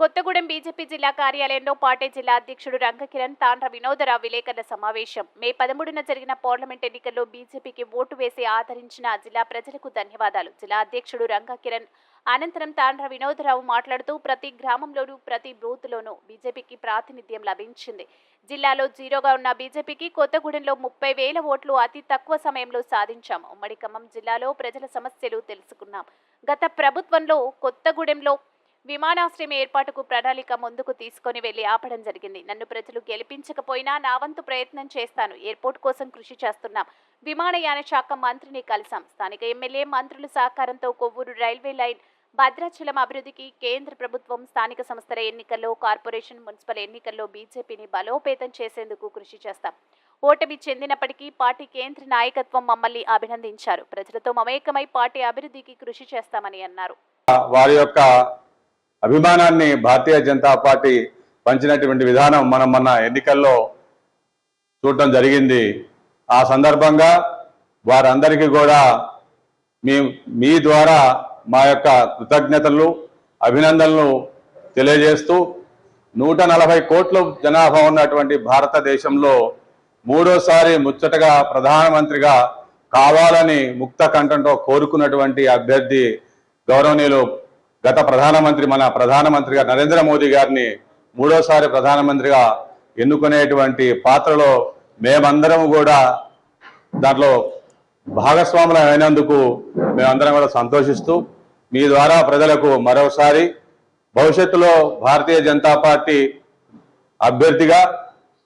Kothagudem BJP జిల్లా కార్యాలయంలో party జిల్లా అధ్యక్షుడు రంగకిరణ్ తాండ్ర వినోదరావు విలేకరుల సమావేశం. మే పదమూడున జరిగిన పార్లమెంట్ ఎన్నికల్లో బీజేపీకి ఓటు వేసి ఆదరించిన జిల్లా ప్రజలకు ధన్యవాదాలు. జిల్లా అధ్యక్షుడు రంగకిరణ్ అనంతరం తాండ్ర వినోదరావు మాట్లాడుతూ ప్రతి గ్రామంలోనూ ప్రతి బూత్లోనూ బీజేపీకి ప్రాతినిధ్యం లభించింది. జిల్లాలో జీరోగా ఉన్న బీజేపీకి కొత్తగూడెంలో ముప్పై వేల ఓట్లు అతి తక్కువ సమయంలో సాధించాం. ఉమ్మడి ఖమ్మం జిల్లాలో ప్రజల సమస్యలు తెలుసుకున్నాం. గత ప్రభుత్వంలో కొత్తగూడెంలో విమానాశ్రయం ఏర్పాటుకు ప్రణాళిక ముందుకు తీసుకొని వెళ్ళి ఆపడం జరిగింది. నన్ను ప్రజలు గెలిపించకపోయినా నా వంతు ప్రయత్నం చేస్తాను. ఎయిర్పోర్ట్ కోసం కృషి చేస్తున్నాం. విమానయాన శాఖ మంత్రిని కలిసాం స్థానిక ఎమ్మెల్యే మంత్రుల సహకారంతో కొవ్వూరు రైల్వే లైన్ భద్రాచలం అభివృద్ధికి కేంద్ర ప్రభుత్వం స్థానిక సంస్థల ఎన్నికల్లో కార్పొరేషన్ మున్సిపల్ ఎన్నికల్లో బీజేపీని బలోపేతం చేసేందుకు కృషి చేస్తాం. ఓటమి చెందినప్పటికీ పార్టీ కేంద్ర నాయకత్వం మమ్మల్ని అభినందించారు. ప్రజలతో మమేకమై పార్టీ అభివృద్ధికి కృషి చేస్తామని అన్నారు. వారి యొక్క అభిమానాన్ని భారతీయ జనతా పార్టీ పంచినటువంటి విధానం మనం మన ఎన్నికల్లో చూడటం జరిగింది. ఆ సందర్భంగా వారందరికీ కూడా మీ మీ ద్వారా మా యొక్క కృతజ్ఞతలు అభినందనలు తెలియజేస్తూ నూట నలభై కోట్ల జనాభా ఉన్నటువంటి భారతదేశంలో మూడోసారి ముచ్చటగా ప్రధానమంత్రిగా కావాలని ముక్త కంఠంతో కోరుకున్నటువంటి అభ్యర్థి గౌరవనీయులు గత ప్రధానమంత్రి మన ప్రధానమంత్రిగా నరేంద్ర మోదీ గారిని మూడోసారి ప్రధానమంత్రిగా ఎన్నుకునేటువంటి పాత్రలో మేమందరం కూడా దాంట్లో భాగస్వాములు అయినందుకు మేమందరం కూడా సంతోషిస్తూ మీ ద్వారా ప్రజలకు మరోసారి భవిష్యత్తులో భారతీయ జనతా పార్టీ అభ్యర్థిగా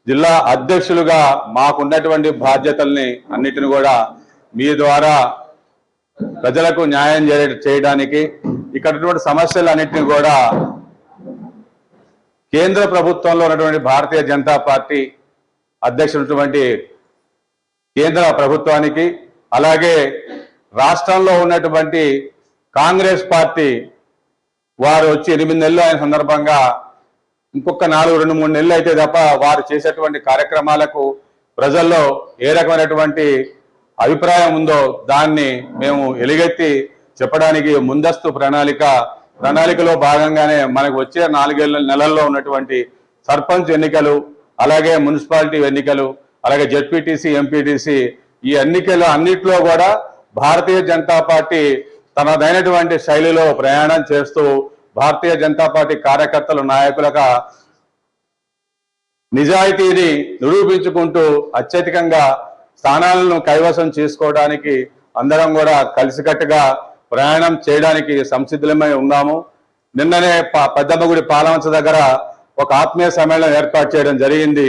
జిల్లా అధ్యక్షులుగా మాకున్నటువంటి బాధ్యతల్ని అన్నిటిని కూడా మీ ద్వారా ప్రజలకు న్యాయం చేయడానికి ఇక్కడ ఉన్నటువంటి సమస్యలన్నింటినీ కూడా కేంద్ర ప్రభుత్వంలో ఉన్నటువంటి భారతీయ జనతా పార్టీ అధ్యక్షుడైనటువంటి కేంద్ర ప్రభుత్వానికి అలాగే రాష్ట్రంలో ఉన్నటువంటి కాంగ్రెస్ పార్టీ వారు వచ్చి ఎనిమిది నెలలు అయిన సందర్భంగా ఇంకొక నాలుగు రెండు మూడు నెలలు అయితే తప్ప వారు చేసేటువంటి కార్యక్రమాలకు ప్రజల్లో ఏ రకమైనటువంటి అభిప్రాయం ఉందో దాన్ని మేము ఎలుగెత్తి చెప్పడానికి ముందస్తు ప్రణాళిక ప్రణాళికలో భాగంగానే మనకు వచ్చే నాలుగేళ్ళ నెలల్లో ఉన్నటువంటి సర్పంచ్ ఎన్నికలు అలాగే మున్సిపాలిటీ ఎన్నికలు అలాగే జడ్పీటీసీ ఎంపీటీసీ ఈ ఎన్నికలు అన్నిట్లో కూడా భారతీయ జనతా పార్టీ తనదైనటువంటి శైలిలో ప్రయాణం చేస్తూ భారతీయ జనతా పార్టీ కార్యకర్తలు నాయకులుగా నిజాయితీని నిరూపించుకుంటూ అత్యధికంగా స్థానాలను కైవసం చేసుకోవడానికి అందరం కూడా కలిసికట్టుగా ప్రయాణం చేయడానికి సంసిద్ధులమై ఉన్నాము. నిన్ననే ప- పెద్దమ్మగుడి పాలవంచ దగ్గర ఒక ఆత్మీయ సమ్మేళనం ఏర్పాటు చేయడం జరిగింది.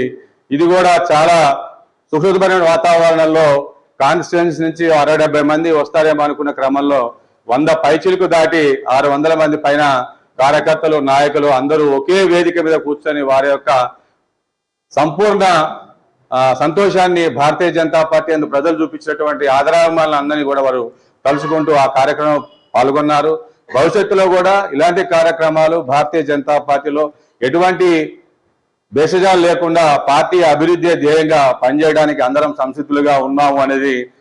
ఇది కూడా చాలా సుహృదమైన వాతావరణంలో కాన్స్టిట్యున్సీ నుంచి అరవై డెబ్బై మంది వస్తారేమో అనుకున్న క్రమంలో వంద పైచిలకు దాటి ఆరు వందల మంది పైన కార్యకర్తలు నాయకులు అందరూ ఒకే వేదిక మీద కూర్చొని వారి యొక్క సంపూర్ణ సంతోషాన్ని భారతీయ జనతా పార్టీ అందు ప్రజలు చూపించినటువంటి ఆదరాభిమానులు అందరినీ కూడా వారు తలుచుకుంటూ ఆ కార్యక్రమం పాల్గొన్నారు. భవిష్యత్తులో కూడా ఇలాంటి కార్యక్రమాలు భారతీయ జనతా పార్టీలో ఎటువంటి భేషజాలు లేకుండా పార్టీ అభివృద్ధి ధ్యేయంగా పనిచేయడానికి అందరం సంసిద్ధులుగా ఉన్నాము అనేది